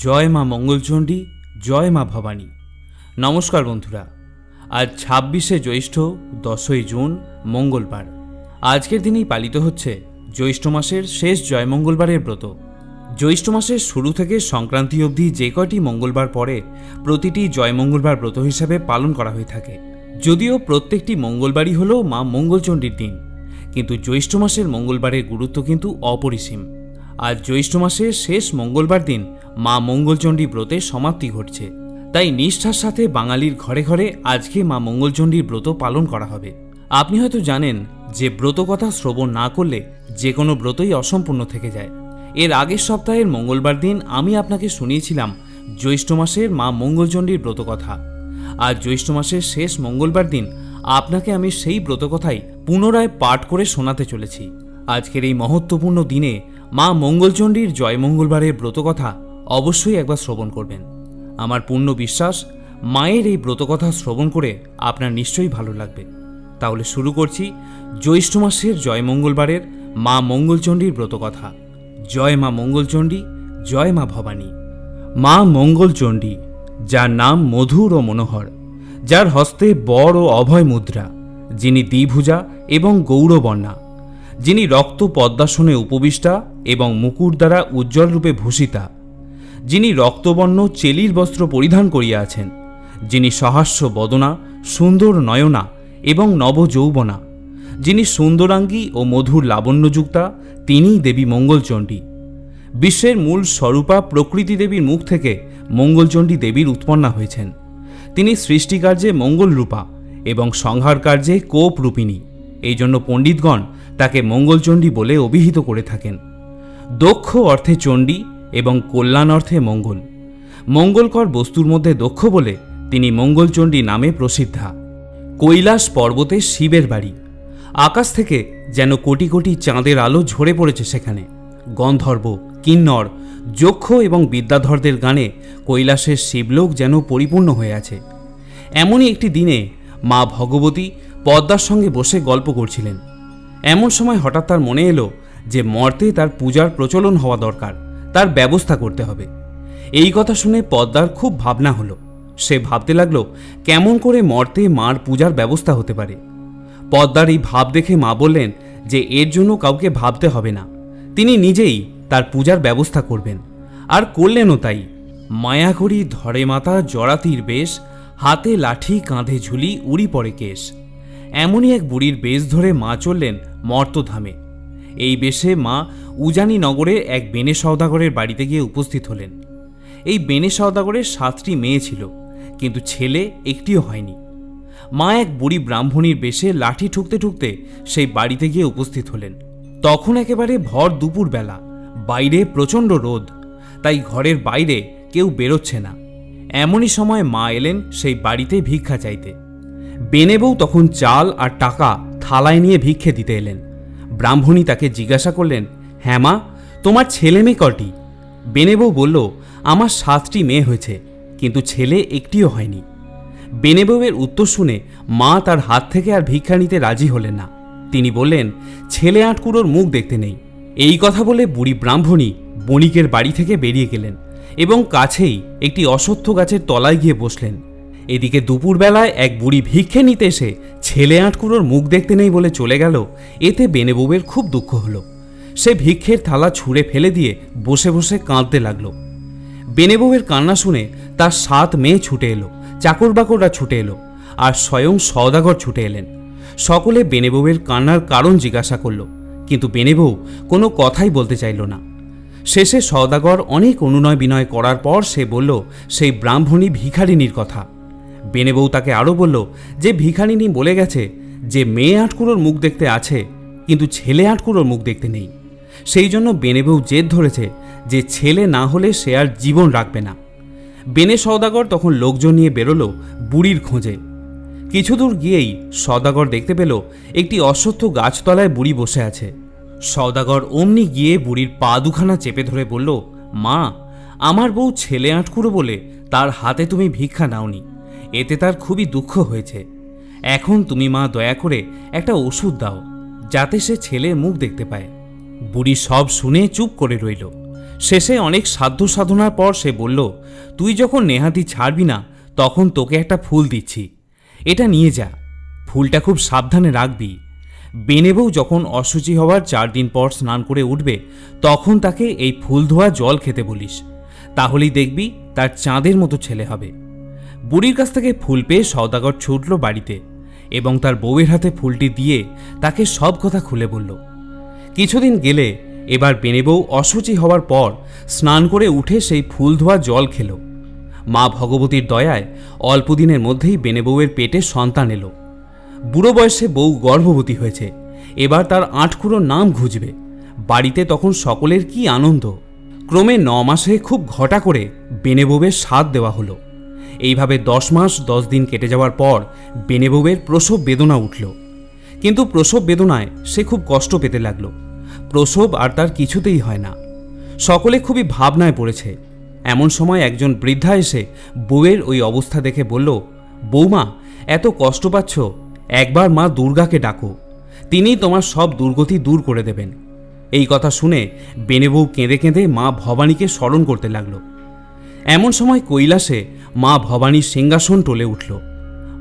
জয় মা মঙ্গলচণ্ডী, জয় মা ভবানী। নমস্কার বন্ধুরা, আজ ছাব্বিশে জ্যৈষ্ঠ, দশই জুন, মঙ্গলবার। আজকের দিনেই পালিত হচ্ছে জ্যৈষ্ঠ মাসের শেষ জয় মঙ্গলবারের ব্রত। জ্যৈষ্ঠ মাসের শুরু থেকে সংক্রান্তি অবধি যে কয়টি মঙ্গলবার পরে প্রতিটি জয় মঙ্গলবার ব্রত হিসাবে পালন করা হয়ে থাকে। যদিও প্রত্যেকটি মঙ্গলবারই হল মা মঙ্গলচণ্ডীর দিন, কিন্তু জ্যৈষ্ঠ মাসের মঙ্গলবারের গুরুত্ব কিন্তু অপরিসীম। আজ জ্যৈষ্ঠ মাসের শেষ মঙ্গলবার দিন মা মঙ্গলচণ্ডী ব্রতের সমাপ্তি ঘটছে। তাই নিষ্ঠার সাথে বাঙালির ঘরে ঘরে আজকে মা মঙ্গলচণ্ডীর ব্রত পালন করা হবে। আপনি হয়তো জানেন যে ব্রত কথা শ্রবণ না করলে যে কোনো ব্রতই অসম্পূর্ণ থেকে যায়। এর আগের সপ্তাহের মঙ্গলবার দিন আমি আপনাকে শুনিয়েছিলাম জ্যৈষ্ঠ মাসের মা মঙ্গলচণ্ডীর ব্রত কথা আজ জ্যৈষ্ঠ মাসের শেষ মঙ্গলবার দিন আপনাকে আমি সেই ব্রতকথাই পুনরায় পাঠ করে শোনাতে চলেছি। আজকের এই মহত্বপূর্ণ দিনে মা মঙ্গলচণ্ডীর জয় মঙ্গলবারের ব্রতকথা অবশ্যই একবার শ্রবণ করবেন। আমার পূর্ণ বিশ্বাস, মায়ের এই ব্রতকথা শ্রবণ করে আপনার নিশ্চয়ই ভালো লাগবে। তাহলে শুরু করছি জ্যৈষ্ঠ মাসের জয় মঙ্গলবারের মা মঙ্গলচণ্ডীর ব্রতকথা। জয় মা মঙ্গলচণ্ডী, জয় মা ভবানী। মা মঙ্গলচণ্ডী, যার নাম মধুর ও মনোহর, যার হস্তে বড় ও অভয় মুদ্রা, যিনি দ্বিভুজা এবং গৌরবর্ণা। যিনি রক্ত পদ্মাসনে উপবিষ্টা এবং মুকুট দ্বারা উজ্জ্বল রূপে ভূষিতা, যিনি রক্তবর্ণ চেলির বস্ত্র পরিধান করিয়া আছেন, যিনি সহাস্য বদনা, সুন্দর নয়না এবং নবযৌবনা, যিনি সুন্দরাঙ্গী ও মধুর লাবণ্যযুক্তা, তিনিই দেবী মঙ্গলচণ্ডী। বিশ্বের মূল স্বরূপা প্রকৃতি দেবীর মুখ থেকে মঙ্গলচণ্ডী দেবীর উৎপন্না হয়েছেন। তিনি সৃষ্টিকার্যে মঙ্গলরূপা এবং সংহার কার্যে কোপ রূপিণী এই জন্য পণ্ডিতগণ তাকে মঙ্গলচণ্ডী বলে অভিহিত করে থাকেন। দক্ষ অর্থে চণ্ডী এবং কল্যাণ অর্থে মঙ্গল। মঙ্গলকর বস্তুর মধ্যে দক্ষ বলে তিনি মঙ্গলচণ্ডী নামে প্রসিদ্ধা। কৈলাস পর্বতে শিবের বাড়ি। আকাশ থেকে যেন কোটি কোটি চাঁদের আলো ঝরে পড়েছে সেখানে। গন্ধর্ব, কিন্নর, যক্ষ এবং বিদ্যাধরদের গানে কৈলাসের শিবলোক যেন পরিপূর্ণ হয়ে আছে। এমনই একটি দিনে মা ভগবতী পদ্মার সঙ্গে বসে গল্প করছিলেন। এমন সময় হঠাৎ তার মনে এলো যে মর্তে তার পূজার প্রচলন হওয়া দরকার, তার ব্যবস্থা করতে হবে। এই কথা শুনে পদ্মার খুব ভাবনা হলো। সে ভাবতে লাগল, কেমন করে মর্তে মার পূজার ব্যবস্থা হতে পারে? পদ্মার এই ভাব দেখে মা বললেন যে এর জন্য কাউকে ভাবতে হবে না। তিনি নিজেই তার পূজার ব্যবস্থা করবেন। আর করলেনও তাই। মায়াকড়ি ধরে মাতা জড়াতির বেশ, হাতে লাঠি কাঁধে ঝুলি উড়ি পড়ে কেশ। এমনই এক বুড়ির বেশ ধরে মা চললেন মর্তধামে। এই বেশে মা উজানি নগরের এক বেনে সওদাগরের বাড়িতে গিয়ে উপস্থিত হলেন। এই বেনে সওদাগরের সাতটি মেয়ে ছিল, কিন্তু ছেলে একটিও হয়নি। মা এক বুড়ি ব্রাহ্মণীর বেশে লাঠি ঠুকতে ঠুকতে সেই বাড়িতে গিয়ে উপস্থিত হলেন। তখন একেবারে ভর দুপুর বেলা বাইরে প্রচণ্ড রোদ, তাই ঘরের বাইরে কেউ বেরোচ্ছে না। এমনই সময় মা এলেন সেই বাড়িতে ভিক্ষা চাইতে। বেনে বউ তখন চাল আর টাকা থালায় নিয়ে ভিক্ষে দিতে এলেন। ব্রাহ্মণী তাকে জিজ্ঞাসা করলেন হ্যাঁ মা, তোমার ছেলে মেয়ে কটি? বেনে বউ বলল, আমার সাতটি মেয়ে হয়েছে, কিন্তু ছেলে একটিও হয়নি। বেনে বউয়ের উত্তর শুনে মা তার হাত থেকে আর ভিক্ষা নিতে রাজি হলেন না। তিনি বললেন, ছেলে আটকুড়োর মুখ দেখতে নেই। এই কথা বলে বুড়ি ব্রাহ্মণী বণিকের বাড়ি থেকে বেরিয়ে গেলেন এবং কাছেই একটি অশ্বত্থ গাছের তলায় গিয়ে বসলেন। এদিকে দুপুরবেলায় এক বুড়ি ভিক্ষে নিতে এসে ছেলে আটকুড়োর মুখ দেখতে নেই বলে চলে গেল। এতে বেনেবউয়ের খুব দুঃখ হলো। সে ভিক্ষের থালা ছুঁড়ে ফেলে দিয়ে বসে বসে কাঁদতে লাগল। বেনেবউয়ের কান্না শুনে তার সাত মেয়ে ছুটে এলো চাকর বাকররা ছুটে এলো আর স্বয়ং সওদাগর ছুটে এলেন। সকলে বেনেবউয়ের কান্নার কারণ জিজ্ঞাসা করল, কিন্তু বেনেবউ কোনো কথাই বলতে চাইল না। শেষে সওদাগর অনেক অনুনয় বিনয় করার পর সে বলল, সেই ব্রাহ্মণী ভিখারিনীর কথা। বেনেবউ তাকে আরও বলল, যে ভিখারিনী বলে গেছে যে মেয়ে আটকুড়োর মুখ দেখতে আছে, কিন্তু ছেলে আটকুড়োর মুখ দেখতে নেই। সেই জন্য বেনে বেনেবউ জেদ ধরেছে যে ছেলে না হলে সে আর জীবন রাখবে না। বেনে সওদাগর তখন লোকজন নিয়ে বেরোলো বুড়ির খোঁজে। কিছু দূর গিয়েই সওদাগর দেখতে পেল একটি অশ্বত্থ গাছতলায় বুড়ি বসে আছে। সওদাগর অমনি গিয়ে বুড়ির পা দুখানা চেপে ধরে বলল, মা, আমার বউ ছেলে আটকুড়ো বলে তার হাতে তুমি ভিক্ষা নাওনি। এতে তার খুবই দুঃখ হয়েছে। এখন তুমি মা দয়া করে একটা ওষুধ দাও, যাতে সে ছেলের মুখ দেখতে পায়। বুড়ি সব শুনে চুপ করে রইল। শেষে অনেক সাধ্য সাধনার পর সে বলল, তুই যখন নেহাতি ছাড়বি না, তখন তোকে একটা ফুল দিচ্ছি। এটা নিয়ে যা। ফুলটা খুব সাবধানে রাখবি। বেনেবউ যখন অসুচি হওয়ার চার দিন পর স্নান করে উঠবে, তখন তাকে এই ফুল ধোয়া জল খেতে বলিস। তাহলেই দেখবি তার চাঁদের মতো ছেলে হবে। বুড়ির কাছ থেকে ফুল পেয়ে সওদাগর ছুটল বাড়িতে এবং তার বউয়ের হাতে ফুলটি দিয়ে তাকে সব কথা খুলে বলল। কিছুদিন গেলে এবার বেনেবউ অসুচি হওয়ার পর স্নান করে উঠে সেই ফুল ধোয়া জল খেল। মা ভগবতীর দয়ায় অল্প দিনের মধ্যেই বেনেবউয়ের পেটে সন্তান এলো। বুড়ো বয়সে বউ গর্ভবতী হয়েছে, এবার তার আটকুড়োর নাম ঘুজবে বাড়িতে তখন সকলের কি আনন্দ। ক্রমে ন মাসে খুব ঘটা করে বেনেবউয়ের স্বাদ দেওয়া হলো। এইভাবে দশ মাস, দশ দিন কেটে যাওয়ার পর বেনেবউয়ের প্রসব বেদনা উঠল। কিন্তু প্রসব বেদনায় সে খুব কষ্ট পেতে লাগল। প্রসব আর তার কিছুতেই হয় না। সকলে খুবই ভাবনায় পড়েছে। এমন সময় একজন বৃদ্ধা এসে বউয়ের ওই অবস্থা দেখে বলল বৌমা এত কষ্ট পাচ্ছ, একবার মা দুর্গাকে ডাকো। তিনিই তোমার সব দুর্গতি দূর করে দেবেন। এই কথা শুনে বেনেবউ কেঁদে কেঁদে মা ভবানীকে স্মরণ করতে লাগল। এমন সময় কৈলাসে মা ভবানীর সিংহাসন টলে উঠল।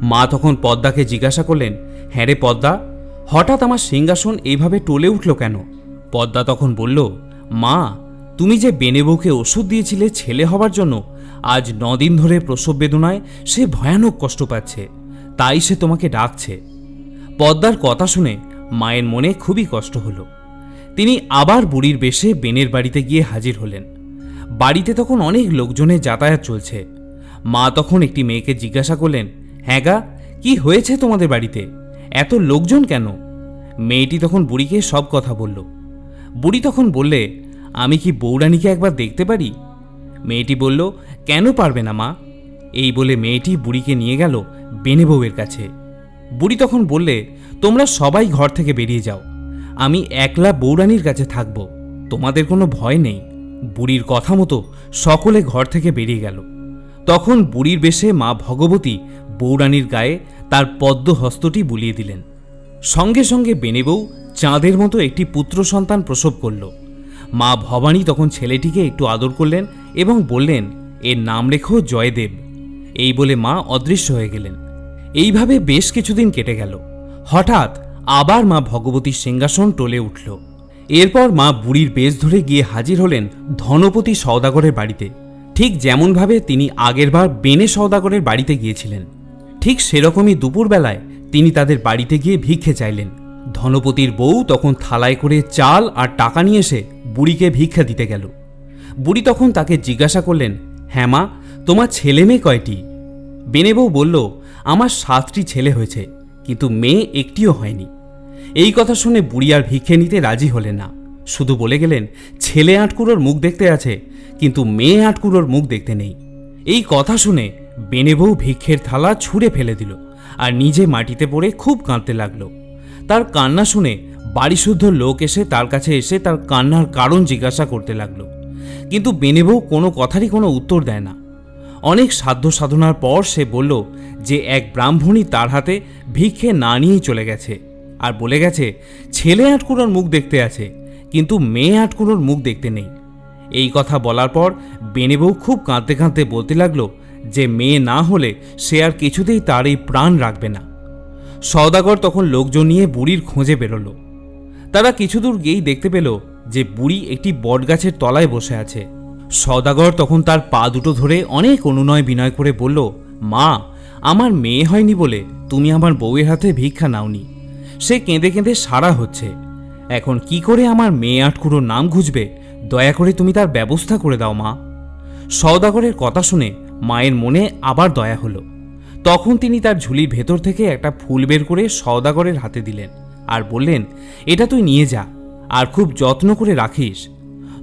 মা তখন পদ্মাকে জিজ্ঞাসা করলেন হ্যাঁ রে পদ্মা, হঠাৎ আমার সিংহাসন এইভাবে টলে উঠল কেন? পদ্মা তখন বলল, মা, তুমি যে বেনেবউকে ওষুধ দিয়েছিলে ছেলে হবার জন্য, আজ নদিন ধরে প্রসব বেদনায় সে ভয়ানক কষ্ট পাচ্ছে, তাই সে তোমাকে ডাকছে। পদ্মার কথা শুনে মায়ের মনে খুবই কষ্ট হলো। তিনি আবার বুড়ির বেশে বেনের বাড়িতে গিয়ে হাজির হলেন। বাড়িতে তখন অনেক লোকজনের যাতায়াত চলছে। মা তখন একটি মেয়েকে জিজ্ঞাসা করলেন হ্যাঁ গা, কি হয়েছে তোমাদের বাড়িতে? এত লোকজন কেন? মেয়েটি তখন বুড়িকে সব কথা বলল। বুড়ি তখন বললে, আমি কি বৌরানীকে একবার দেখতে পারি? মেয়েটি বলল, কেন পারবে না মা? এই বলে মেয়েটি বুড়িকে নিয়ে গেল বেনে বউয়ের কাছে। বুড়ি তখন বললে, তোমরা সবাই ঘর থেকে বেরিয়ে যাও। আমি একলা বৌরানীর কাছে থাকব। তোমাদের কোনো ভয় নেই। বুড়ির কথা মতো সকলে ঘর থেকে বেরিয়ে গেল। তখন বুড়ির বেশে মা ভগবতী বৌরানীর গায়ে তার পদ্ম হস্তটি বুলিয়ে দিলেন। সঙ্গে সঙ্গে বেনেবউ চাঁদের মতো একটি পুত্র সন্তান প্রসব করল। মা ভবানী তখন ছেলেটিকে একটু আদর করলেন এবং বললেন, এর নাম রেখো জয়দেব। এই বলে মা অদৃশ্য হয়ে গেলেন। এইভাবে বেশ কিছুদিন কেটে গেল। হঠাৎ আবার মা ভগবতীর সিংহাসন টলে উঠল। এরপর মা বুড়ির বেশ ধরে গিয়ে হাজির হলেন ধনপতি সওদাগরের বাড়িতে। ঠিক যেমনভাবে তিনি আগেরবার বেনে সওদাগরের বাড়িতে গিয়েছিলেন, ঠিক সেরকমই দুপুরবেলায় তিনি তাদের বাড়িতে গিয়ে ভিক্ষে চাইলেন। ধনপতির বউ তখন থালায় করে চাল আর টাকা নিয়ে এসে বুড়িকে ভিক্ষা দিতে গেল। বুড়ি তখন তাকে জিজ্ঞাসা করলেন হ্যাঁ মা, তোমার ছেলে মেয়ে কয়টি? বেনে বেনেবউ বলল, আমার সাতটি ছেলে হয়েছে, কিন্তু মেয়ে একটিও হয়নি। এই কথা শুনে বুড়ি আর ভিক্ষে নিতে রাজি হলেন না। শুধু বলে গেলেন, ছেলে আটকুড়োর মুখ দেখতে আছে, কিন্তু মেয়ে আটকুড়োর মুখ দেখতে নেই। এই কথা শুনে বেনেবউ ভিক্ষের থালা ছুঁড়ে ফেলে দিল আর নিজে মাটিতে পড়ে খুব কাঁদতে লাগল। তার কান্না শুনে বাড়িশুদ্ধ লোক এসে তার কাছে এসে তার কান্নার কারণ জিজ্ঞাসা করতে লাগল। কিন্তু বেনেবউ কোনো কথারই কোনো উত্তর দেয় না। অনেক সাধ্য সাধনার পর সে বলল যে, এক ব্রাহ্মণী তার হাতে ভিক্ষে না নিয়েই চলে গেছে। আর বলে গেছে, ছেলে আটকুড়োর মুখ দেখতে আছে, কিন্তু মেয়ে আটকুড়োর মুখ দেখতে নেই। এই কথা বলার পর বেনেবউ খুব কাঁদতে কাঁদতে বলতে লাগল যে মেয়ে না হলে সে আর কিছুতেই তার এই প্রাণ রাখবে না। সওদাগর তখন লোকজন নিয়ে বুড়ির খোঁজে বেরোল। তারা কিছু দূর গিয়েই দেখতে পেল যে বুড়ি একটি বটগাছের তলায় বসে আছে। সওদাগর তখন তার পা দুটো ধরে অনেক অনুনয় বিনয় করে বলল, মা, আমার মেয়ে হয়নি বলে তুমি আমার বউয়ের হাতে ভিক্ষা নাওনি। সে কেঁদে কেঁদে সারা হচ্ছে। এখন কি করে আমার মেয়ে আটকুড়োর নাম ঘুজবে দয়া করে তুমি তার ব্যবস্থা করে দাও, মা। সওদাগরের কথা শুনে মায়ের মনে আবার দয়া হলো। তখন তিনি তার ঝুলির ভেতর থেকে একটা ফুল বের করে সওদাগরের হাতে দিলেন আর বললেন, এটা তুই নিয়ে যা আর খুব যত্ন করে রাখিস।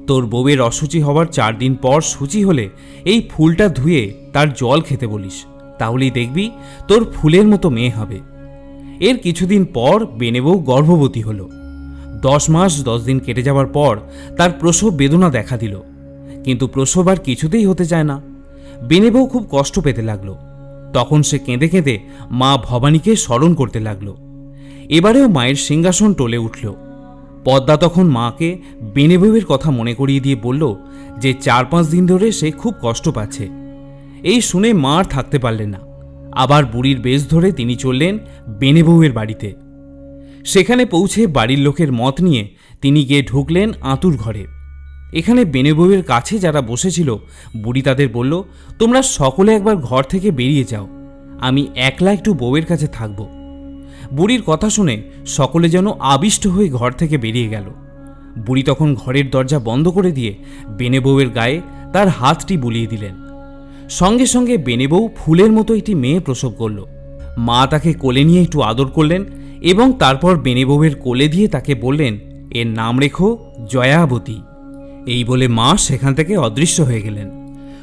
তোর বউয়ের অসুচি হওয়ার চার দিন পর সূচি হলে এই ফুলটা ধুয়ে তার জল খেতে বলিস। তাহলেই দেখবি তোর ফুলের মতো মেয়ে হবে। এর কিছুদিন পর বেনেবউ গর্ভবতী হলো। দশ মাস দশ দিন কেটে যাওয়ার পর তার প্রসব বেদনা দেখা দিল। কিন্তু প্রসব আর কিছুতেই হতে চায় না। বেনেবউ খুব কষ্ট পেতে লাগল। তখন সে কেঁদে কেঁদে মা ভবানীকে স্মরণ করতে লাগল। এবারেও মায়ের সিংহাসন টলে উঠল। পদ্মা তখন মাকে বেনেবউয়ের কথা মনে করিয়ে দিয়ে বলল যে চার পাঁচ দিন ধরে সে খুব কষ্ট পাচ্ছে। এই শুনে মা আর থাকতে পারলেন না। আবার বুড়ির বেশ ধরে তিনি চললেন বেনেবউয়ের বাড়িতে। সেখানে পৌঁছে বাড়ির লোকের মত নিয়ে তিনি গিয়ে ঢুকলেন আঁতুর ঘরে। এখানে বেনেবউয়ের কাছে যারা বসেছিল, বুড়ি তাদের বলল, তোমরা সকলে একবার ঘর থেকে বেরিয়ে যাও। আমি একলা একটু বউয়ের কাছে থাকব। বুড়ির কথা শুনে সকলে যেন আবিষ্ট হয়ে ঘর থেকে বেরিয়ে গেল। বুড়ি তখন ঘরের দরজা বন্ধ করে দিয়ে বেনেবউয়ের গায়ে তার হাতটি বুলিয়ে দিলেন। সঙ্গে সঙ্গে বেনেবউ ফুলের মতো একটি মেয়ে প্রসব করল। মা তাকে কোলে নিয়ে একটু আদর করলেন এবং তারপর বেনেবউয়ের কোলে দিয়ে তাকে বললেন, এর নাম রেখো জয়াবতী। এই বলে মা সেখান থেকে অদৃশ্য হয়ে গেলেন।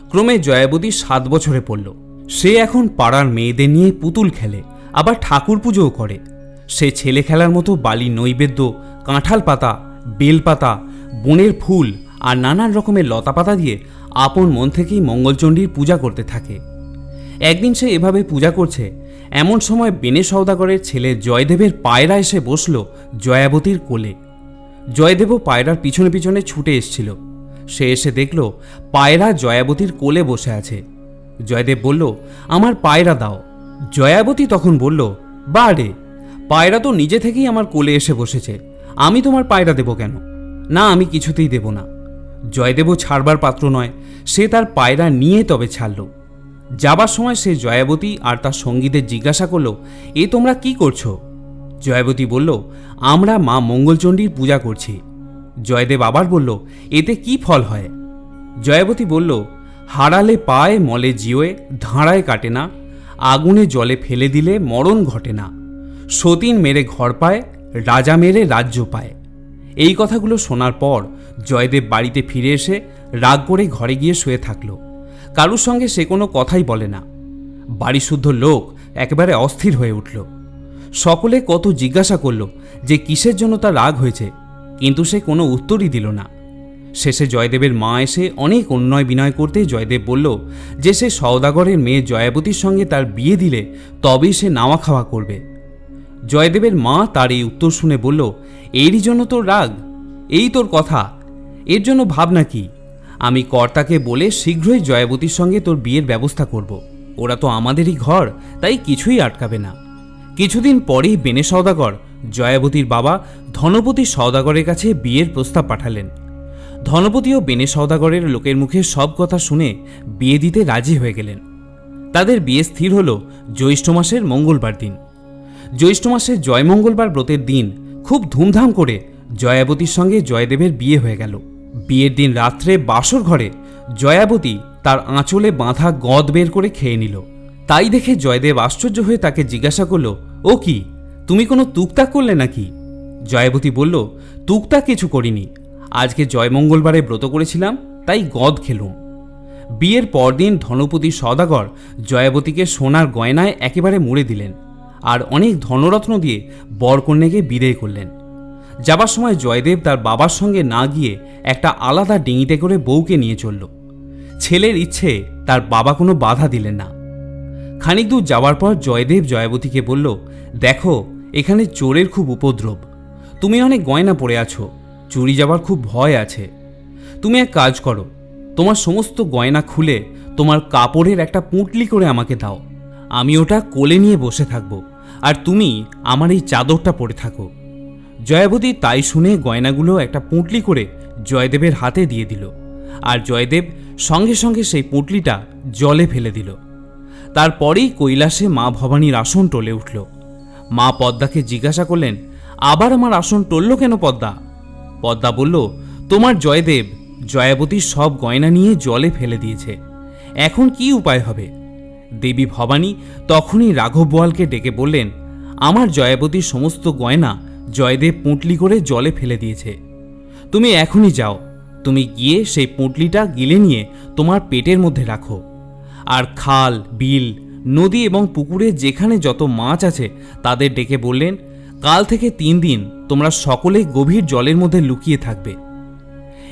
ক্রমে জয়াবতী সাত বছরে পড়ল। সে এখন পাড়ার মেয়েদের নিয়ে পুতুল খেলে, আবার ঠাকুর পুজোও করে। সে ছেলে খেলার মতো বালি নৈবেদ্য, কাঁঠাল পাতা বেলপাতা বনের ফুল আর নানান রকমের লতা পাতা দিয়ে আপন মন থেকেই মঙ্গলচণ্ডীর পূজা করতে থাকে। একদিন সে এভাবে পূজা করছে, এমন সময় বেনে সওদাগরের ছেলে জয়দেবের পায়রা এসে বসল জয়াবতীর কোলে। জয়দেবও পায়রার পিছনে পিছনে ছুটে এসছিল। সে এসে দেখল পায়রা জয়াবতীর কোলে বসে আছে। জয়দেব বলল, আমার পায়রা দাও। জয়াবতী তখন বলল বা রে পায়রা তো নিজে থেকেই আমার কোলে এসে বসেছে। আমি তোমার পায়রা দেব কেন? না, আমি কিছুতেই দেব না। জয়দেবও ছাড়বার পাত্র নয়, সে তার পায়রা নিয়ে তবে ছাড়ল। যাবার সময় সে জয়াবতী আর তার সঙ্গীদের জিজ্ঞাসা করল, এ তোমরা কি করছ? জয়াবতী বলল, আমরা মা মঙ্গলচণ্ডীর পূজা করছি। জয়দেব আবার বলল, এতে কি ফল হয়? জয়াবতী বলল, হারালে পায়, মলে জিওয়ে, ধাঁড়ায় কাটে না, আগুনে জলে ফেলে দিলে মরণ ঘটে না। সতীন মেরে ঘর পায়, রাজা মেরে রাজ্য পায়। এই কথাগুলো শোনার পর জয়দেব বাড়িতে ফিরে এসে রাগ করে ঘরে গিয়ে শুয়ে থাকল। কারুর সঙ্গে সে কোনো কথাই বলে না। বাড়ি শুদ্ধ লোক একেবারে অস্থির হয়ে উঠল। সকলে কত জিজ্ঞাসা করল যে কিসের জন্য তার রাগ হয়েছে, কিন্তু সে কোনো উত্তরই দিল না। শেষে জয়দেবের মা এসে অনেক অন্যয় বিনয় করতে জয়দেব বলল যে সে সওদাগরের মেয়ে জয়াবতীর সঙ্গে তার বিয়ে দিলে তবেই সে নাওয়া খাওয়া করবে। জয়দেবের মা তার এই উত্তর শুনে বলল, এরই জন্য তোর রাগ? এই তোর কথা এর জন্য ভাবনা কি? আমি কর্তাকে বলে শীঘ্রই জয়াবতীর সঙ্গে তোর বিয়ের ব্যবস্থা করব। ওরা তো আমাদেরই ঘর, তাই কিছুই আটকাবে না। কিছুদিন পরেই বেনে সওদাগর, জয়াবতীর বাবা ধনপতি সওদাগরের কাছে বিয়ের প্রস্তাব পাঠালেন। ধনপতিও বেনে সওদাগরের লোকের মুখে সব কথা শুনে বিয়ে দিতে রাজি হয়ে গেলেন। তাদের বিয়ে স্থির হল জ্যৈষ্ঠ মাসের মঙ্গলবার দিন। জ্যৈষ্ঠ মাসের জয়মঙ্গলবার ব্রতের দিন খুব ধুমধাম করে জয়াবতীর সঙ্গে জয়দেবের বিয়ে হয়ে গেল। বিয়ের দিন রাত্রে বাসর ঘরে জয়াবতী তার আঁচলে বাঁধা গদ বের করে খেয়ে নিল। তাই দেখে জয়দেব আশ্চর্য হয়ে তাকে জিজ্ঞাসা করল, ও কি? তুমি কোনো তুকতাক করলে নাকি? জয়াবতী বলল তুকতাক কিছু করিনি। আজকে জয়মঙ্গলবারে ব্রত করেছিলাম, তাই গদ খেলুম। বিয়ের পরদিন ধনপতি সদাগর জয়াবতীকে সোনার গয়নায় একেবারে মুড়ে দিলেন আর অনেক ধনরত্ন দিয়ে বরকন্যাকে বিদায় করলেন। যাবার সময় জয়দেব তার বাবার সঙ্গে না গিয়ে একটা আলাদা ডিঙিতে করে বউকে নিয়ে চলল। ছেলের ইচ্ছে তার বাবা কোনো বাধা দিলেন না। খানিক দূর যাওয়ার পর জয়দেব জয়াবতীকে বলল, দেখো, এখানে চোরের খুব উপদ্রব। তুমি অনেক গয়না পড়ে আছো। চুরি যাবার খুব ভয় আছে। তুমি এক কাজ করো, তোমার সমস্ত গয়না খুলে তোমার কাপড়ের একটা পুঁটলি করে আমাকে দাও। আমি ওটা কোলে নিয়ে বসে থাকব। আর তুমি আমার এই চাদরটা পরে থাকো। জয়াবতী তাই শুনে গয়নাগুলো একটা পুঁটলি করে জয়দেবের হাতে দিয়ে দিল। আর জয়দেব সঙ্গে সঙ্গে সেই পুঁটলিটা জলে ফেলে দিল। তারপরেই কৈলাসে মা ভবানীর আসন টলে উঠল। মা পদ্মাকে জিজ্ঞাসা করলেন, আবার আমার আসন টলল কেন পদ্মা? পদ্মা বলল, তোমার জয়দেব জয়াবতীর সব গয়না নিয়ে জলে ফেলে দিয়েছে। এখন কি উপায় হবে? দেবী ভবানী তখনই রাঘব বোয়ালকে ডেকে বললেন, আমার জয়াবতীর সমস্ত গয়না জয়দেব পুঁটলি করে জলে ফেলে দিয়েছে। তুমি এখনই যাও। তুমি গিয়ে সেই পুঁটলিটা গিলে নিয়ে তোমার পেটের মধ্যে রাখো। আর খাল, বিল, নদী এবং পুকুরে যেখানে যত মাছ আছে তাদের ডেকে বললেন, কাল থেকে তিন দিন তোমরা সকলে গভীর জলের মধ্যে লুকিয়ে থাকবে।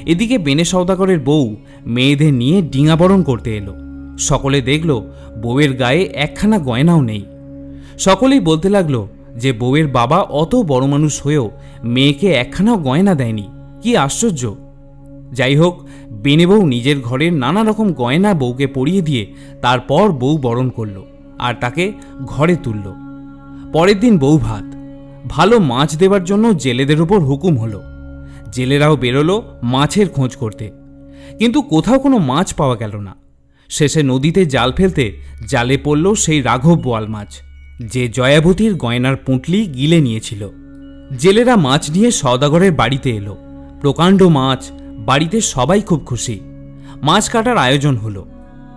এদিকে বেনে সওদাগরের বউ মেয়েদের নিয়ে ডিঙাবরণ করতে এলো। সকলে দেখল বউয়ের গায়ে একখানা গয়নাও নেই। সকলেই বলতে লাগল যে বউয়ের বাবা অত বড় মানুষ হয়েও মেয়েকে একখানাও গয়না দেয়নি। কি আশ্চর্য! যাই হোক, বেনে বউ নিজের ঘরের নানা রকম গয়না বউকে পরিয়ে দিয়ে তারপর বউ বরণ করল আর তাকে ঘরে তুলল। পরের দিন বউ ভাত। ভালো মাছ দেবার জন্য জেলেদের ওপর হুকুম হলো। জেলেরাও বেরোলো মাছের খোঁজ করতে। কিন্তু কোথাও কোনো মাছ পাওয়া গেল না। শেষে নদীতে জাল ফেলতে জালে পড়ল সেই রাঘব বোয়াল মাছ। যে জয়াবতীর গয়নার পুঁটলি গিলে নিয়েছিল। জেলেরা মাছ নিয়ে সওদাগরের বাড়িতে এলো। প্রকাণ্ড মাছ, বাড়িতে সবাই খুব খুশি। মাছ কাটার আয়োজন হলো।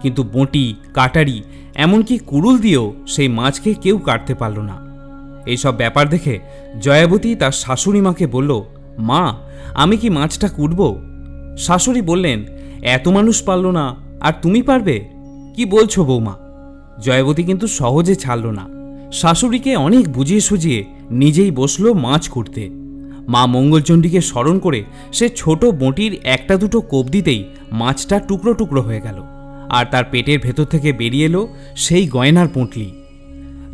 কিন্তু বঁটি, কাটারি, এমনকি কুড়ুল দিয়েও সেই মাছকে কেউ কাটতে পারল না। এইসব ব্যাপার দেখে জয়াবতী তার শাশুড়ি মাকে বলল, মা, আমি কি মাছটা কুটব? শাশুড়ি বললেন, এত মানুষ পারল না, আর তুমি পারবে? কি বলছো বৌমা? জয়াবতী কিন্তু সহজে ছাড়ল না। শাশুড়িকে অনেক বুঝিয়ে সুঝিয়ে নিজেই বসল মাছ কুটতে মা মঙ্গলচণ্ডীকে স্মরণ করে সে ছোট বঁটির একটা দুটো কোপ দিতেই মাছটা টুকরো টুকরো হয়ে গেল আর তার পেটের ভেতর থেকে বেরিয়ে এলো সেই গয়নার পুঁটলি।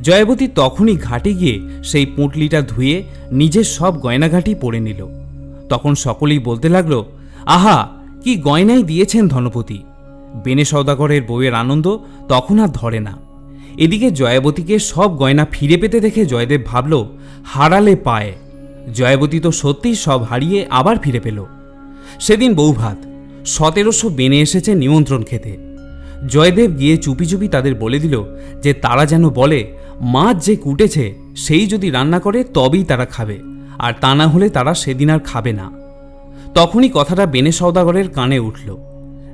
জয়াবতী তখনই ঘাটে গিয়ে সেই পুঁটলিটা ধুয়ে নিজের সব গয়নাঘাটি পরে নিল। তখন সকলেই বলতে লাগল, আহা, কি গয়নাই দিয়েছেন ধনপতি। বেনে সৌদাগরের বউয়ের আনন্দ তখন আর ধরে না। এদিকে জয়াবতীকে সব গয়না ফিরে পেতে দেখে জয়দেব ভাবল, হারালে পায়। জয়াবতী তো সত্যিই সব হারিয়ে আবার ফিরে পেল। সেদিন বৌভাত সতেরোশো বেনে এসেছে নিমন্ত্রণ খেতে। জয়দেব গিয়ে চুপি চুপি তাদের বলে দিল যে তারা যেন বলে, মাছ যে কুটেছে, সেই যদি রান্না করে তবেই তারা খাবে, আর তা না হলে তারা সেদিন আর খাবে না। তখনই কথাটা বেনে সওদাগরের কানে উঠল।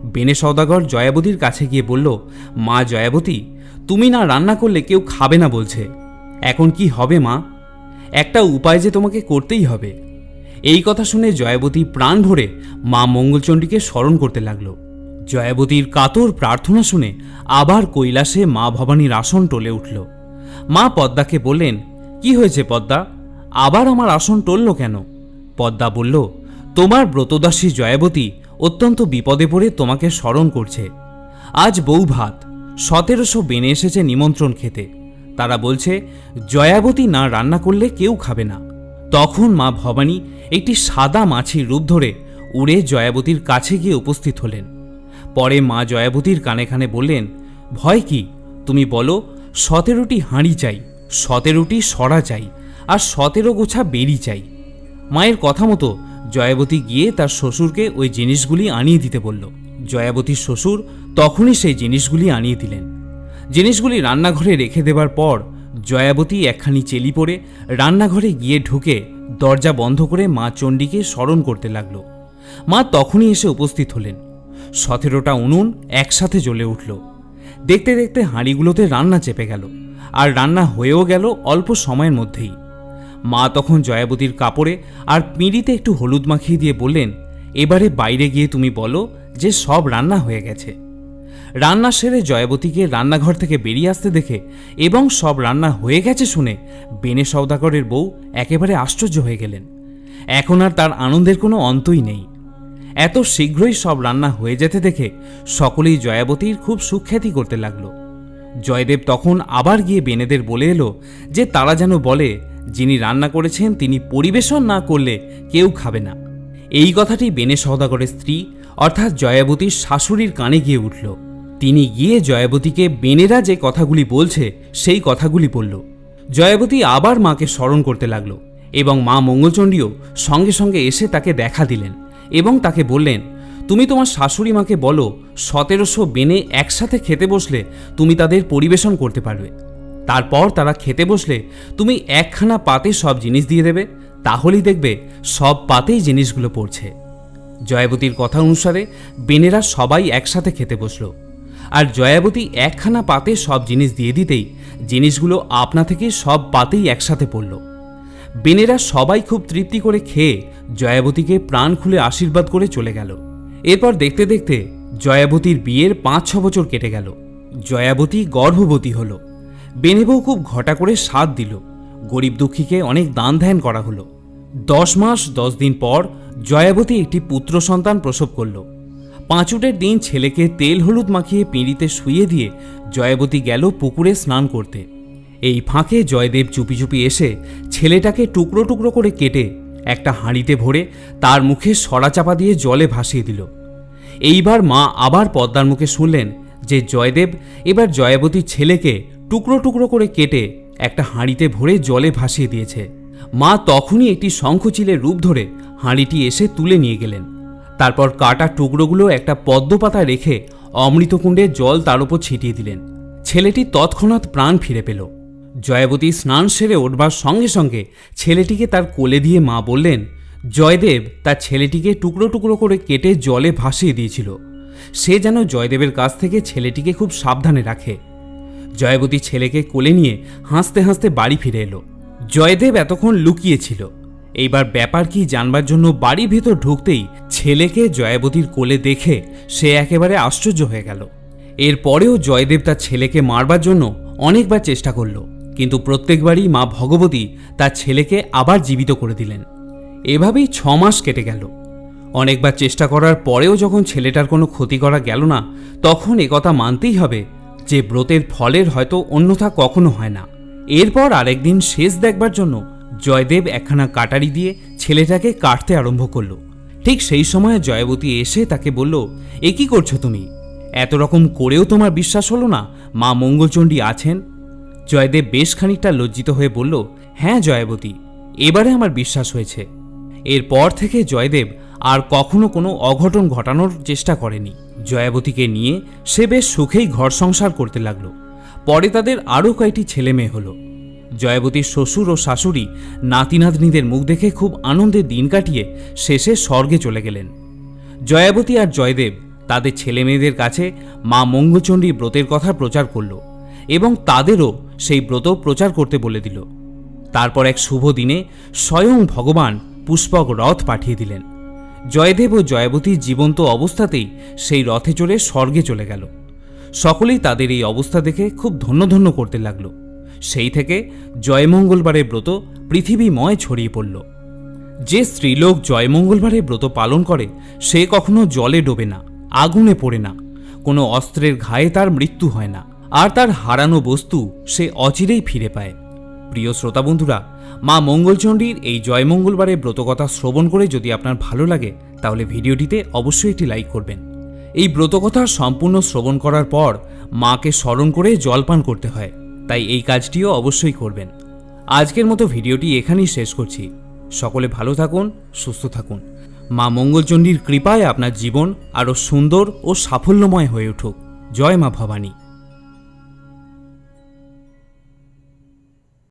বেনে সওদাগর জয়াবতীর কাছে গিয়ে বলল, মা জয়াবতী তুমি না রান্না করলে কেউ খাবে না বলছে। এখন কি হবে, মা? একটা উপায় যে তোমাকে করতেই হবে। এই কথা শুনে জয়াবতী প্রাণ ভরে মা মঙ্গলচণ্ডীকে স্মরণ করতে লাগল। জয়াবতীর কাতর প্রার্থনা শুনে আবার কৈলাসে মা ভবানীর আসন টলে উঠল। মা পদ্মাকে বললেন, কি হয়েছে পদ্মা? আবার আমার আসন টলল কেন? পদ্মা বলল, তোমার ব্রতদাসী জয়াবতী অত্যন্ত বিপদে পড়ে তোমাকে স্মরণ করছে। আজ বউ ভাত সতেরোশো বেনে এসেছে নিমন্ত্রণ খেতে। তারা বলছে, জয়াবতী না রান্না করলে কেউ খাবে না। তখন মা ভবানী একটি সাদা মাছির রূপ ধরে উড়ে জয়াবতীর কাছে গিয়ে উপস্থিত হলেন। পরে মা জয়াবতীর কানে কানে বললেন, ভয় কি? তুমি বলো, সতেরোটি হাঁড়ি চাই, সতেরোটি সরা চাই, আর সতেরো গোছা বেরি চাই। মায়ের কথা মতো জয়াবতী গিয়ে তার শ্বশুরকে ওই জিনিসগুলি আনিয়ে দিতে বলল। জয়াবতীর শ্বশুর তখনই সেই জিনিসগুলি আনিয়ে দিলেন। জিনিসগুলি রান্নাঘরে রেখে দেবার পর জয়াবতী একখানি চেলি পরে রান্নাঘরে গিয়ে ঢুকে দরজা বন্ধ করে মা চণ্ডীকে স্মরণ করতে লাগল। মা তখনই এসে উপস্থিত হলেন। সতেরোটা উনুন একসাথে জ্বলে উঠল। দেখতে দেখতে হাঁড়িগুলোতে রান্না চেপে গেল আর রান্না হয়েও গেল অল্প সময়ের মধ্যেই। মা তখন জয়াবতীর কাপড়ে আর পিঁড়িতে একটু হলুদ মাখিয়ে দিয়ে বললেন, এবারে বাইরে গিয়ে তুমি বলো যে সব রান্না হয়ে গেছে। রান্না সেরে জয়াবতীকে রান্নাঘর থেকে বেরিয়ে আসতে দেখে এবং সব রান্না হয়ে গেছে শুনে বেনে সওদাগরের বউ একেবারে আশ্চর্য হয়ে গেলেন। এখন আর তার আনন্দের কোনো অন্তই নেই। এত শীঘ্রই সব রান্না হয়ে যেতে দেখে সকলেই জয়াবতীর খুব সুখ্যাতি করতে লাগল। জয়দেব তখন আবার গিয়ে বেনেদের বলে এলো যে তারা যেন বলে, যিনি রান্না করেছেন তিনি পরিবেশন না করলে কেউ খাবে না। এই কথাটি বেনে সওদাগরের স্ত্রী অর্থাৎ জয়াবতীর শাশুড়ির কানে গিয়ে উঠল। তিনি গিয়ে জয়াবতীকে, বেনেরা যে কথাগুলি বলছে, সেই কথাগুলি বলল। জয়াবতী আবার মাকে স্মরণ করতে লাগল এবং মা মঙ্গলচণ্ডীও সঙ্গে সঙ্গে এসে তাকে দেখা দিলেন এবং তাকে বললেন, তুমি তোমার শাশুড়ি মাকে বলো, সতেরোশো বেনে একসাথে খেতে বসলে তুমি তাদের পরিবেশন করতে পারবে। তারপর তারা খেতে বসলে তুমি একখানা পাতে সব জিনিস দিয়ে দেবে, তাহলেই দেখবে সব পাতেই জিনিসগুলো পড়ছে। জয়াবতীর কথা অনুসারে বেনেরা সবাই একসাথে খেতে বসল। আর জয়াবতী একখানা পাতে সব জিনিস দিয়ে দিতেই জিনিসগুলো আপনা থেকে সব পাতেই একসাথে পড়ল। বেনেরা সবাই খুব তৃপ্তি করে খেয়ে জয়াবতীকে প্রাণ খুলে আশীর্বাদ করে চলে গেল। এরপর দেখতে দেখতে জয়াবতীর বিয়ের পাঁচ ছ বছর কেটে গেল। জয়াবতী গর্ভবতী হল। বেনেবউ খুব ঘটা করে সাথ দিল। গরিব দুঃখীকে অনেক দান ধ্যান করা হলো। দশ মাস, দশ দিন পর জয়াবতী একটি পুত্র সন্তান প্রসব করল। পাঁচুটের দিন ছেলেকে তেল হলুদ মাখিয়ে পিঁড়িতে শুইয়ে দিয়ে জয়াবতী গেল পুকুরে স্নান করতে। এই ফাঁকে জয়দেব চুপি চুপি এসে ছেলেটাকে টুকরো টুকরো করে কেটে একটা হাঁড়িতে ভরে তার মুখে সরা চাপা দিয়ে জলে ভাসিয়ে দিল। এইবার মা আবার পদ্মার মুখে শুনলেন যে জয়দেব এবার জয়াবতীর ছেলেকে টুকরো টুকরো করে কেটে একটা হাঁড়িতে ভরে জলে ভাসিয়ে দিয়েছে। মা তখনই একটি শঙ্খচিলের রূপ ধরে হাঁড়িটি এসে তুলে নিয়ে গেলেন। তারপর কাটা টুকরোগুলো একটা পদ্মপাতায় রেখে অমৃতকুণ্ডে জল তার উপর ছিটিয়ে দিলেন। ছেলেটি তৎক্ষণাৎ প্রাণ ফিরে পেল। জয়াবতী স্নান সেরে ওঠবার সঙ্গে সঙ্গে ছেলেটিকে তার কোলে দিয়ে মা বললেন, জয়দেব তার ছেলেটিকে টুকরো টুকরো করে কেটে জলে ভাসিয়ে দিয়েছিল। সে যেন জয়দেবের কাছ থেকে ছেলেটিকে খুব সাবধানে রাখে। জয়বতী ছেলেকে কোলে নিয়ে হাসতে হাসতে বাড়ি ফিরে এলো। জয়দেব এতক্ষণ লুকিয়েছিল। এইবার ব্যাপার কি জানবার জন্য বাড়ির ভেতর ঢুকতেই ছেলেকে জয়াবতীর কোলে দেখে সে একেবারে আশ্চর্য হয়ে গেল। এরপরেও জয়দেব তার ছেলেকে মারবার জন্য অনেকবার চেষ্টা করল, কিন্তু প্রত্যেকবারই মা ভগবতী তার ছেলেকে আবার জীবিত করে দিলেন। এভাবেই ছ মাস কেটে গেল। অনেকবার চেষ্টা করার পরেও যখন ছেলেটার কোনো ক্ষতি করা গেল না, তখন একথা মানতেই হবে যে ব্রতের ফলের হয়তো অন্যথা কখনো হয় না। এরপর আরেকদিন শেষ দেখবার জন্য জয়দেব একখানা কাটারি দিয়ে ছেলেটাকে কাটতে আরম্ভ করল। ঠিক সেই সময় জয়বতী এসে তাকে বলল, এ কি করছ তুমি? এত রকম করেও তোমার বিশ্বাস হলো না? মা মঙ্গলচণ্ডী আছেন? জয়দেব বেশ খানিকটা লজ্জিত হয়ে বলল হ্যাঁ জয়াবতী, এবারে আমার বিশ্বাস হয়েছে। এরপর থেকে জয়দেব আর কখনো কোনো অঘটন ঘটানোর চেষ্টা করেনি। জয়াবতীকে নিয়ে সে বেশ সুখেই ঘর সংসার করতে লাগল। পরে তাদের আরও কয়েকটি ছেলে মেয়ে হলো। জয়াবতীর শ্বশুর ও শাশুড়ি নাতি নাতনিদের মুখ দেখে খুব আনন্দে দিন কাটিয়ে শেষে স্বর্গে চলে গেলেন। জয়াবতী আর জয়দেব তাদের ছেলে মেয়েদের কাছে মা মঙ্গচণ্ডী ব্রতের কথা প্রচার করল এবং তাদেরও সেই ব্রত প্রচার করতে বলে দিল। তারপর এক শুভ দিনে স্বয়ং ভগবান পুষ্পক রথ পাঠিয়ে দিলেন। জয়দেব ও জয়াবতীর জীবন্ত অবস্থাতেই সেই রথে চড়ে স্বর্গে চলে গেল। সকলেই তাদের এই অবস্থা দেখে খুব ধন্য ধন্য করতে লাগল। সেই থেকে জয়মঙ্গলবারের ব্রত পৃথিবীময় ছড়িয়ে পড়ল। যে স্ত্রীলোক জয়মঙ্গলবারে ব্রত পালন করে, সে কখনো জলে ডোবে না, আগুনে পড়ে না। কোনো অস্ত্রের ঘায়ে তার মৃত্যু হয় না, আর তার হারানো বস্তু সে অচিরেই ফিরে পায়। প্রিয় শ্রোতা বন্ধুরা, মা মঙ্গলচণ্ডীর এই জয়মঙ্গলবারে ব্রতকথা শ্রবণ করে যদি আপনার ভালো লাগে, তাহলে ভিডিওটিতে অবশ্যই একটি লাইক করবেন। এই ব্রতকথা সম্পূর্ণ শ্রবণ করার পর মাকে স্মরণ করে জলপান করতে হয়। তাই এই কাজটিও অবশ্যই করবেন। আজকের মতো ভিডিওটি এখানেই শেষ করছি। সকলে ভালো থাকুন, সুস্থ থাকুন। মা মঙ্গলচণ্ডীর কৃপায় আপনার জীবন আরও সুন্দর ও সাফল্যময় হয়ে উঠুক। জয় মা ভবানী।